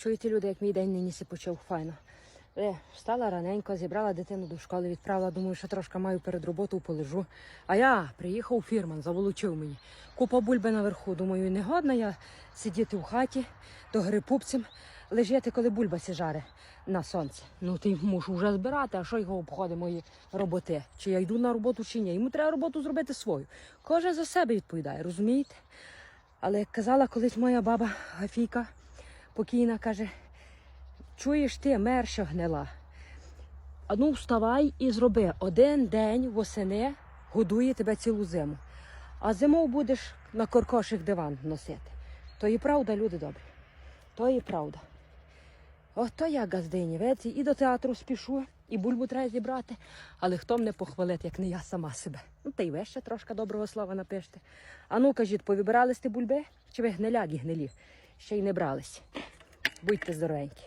Чуєте, люди, як мій день нині почав файно. Е, встала раненько, зібрала дитину до школи, відправила, думаю, що трошки маю перед роботою полежу. А я приїхав фірман, заволочив мені. Купа бульби наверху. Думаю, не годна я сидіти в хаті до гри пупцем, лежати, коли бульба сі жаре на сонці. Ну ти мушу вже збирати, а що його обходить мої роботи? Чи я йду на роботу, чи ні? Йому треба роботу зробити свою. Кожен за себе відповідає, розумієте? Але як казала колись моя баба Гафійка, покійна, каже, чуєш ти, мер, що гнила. А ну вставай і зроби. Один день восени годує тебе цілу зиму. А зимов будеш на коркоших диван носити. То і правда, люди добрі. То і правда. Ото я газдині, видите, і до театру спішу, і бульбу треба зібрати. Але хто мене похвалить, як не я сама себе. Ну, та й ви ще трошки доброго слова напишете. А ну, кажіть, повибирали сте бульби? Чи ви гнилягі гнилі? Ще й не брались. Будьте здоровенькі.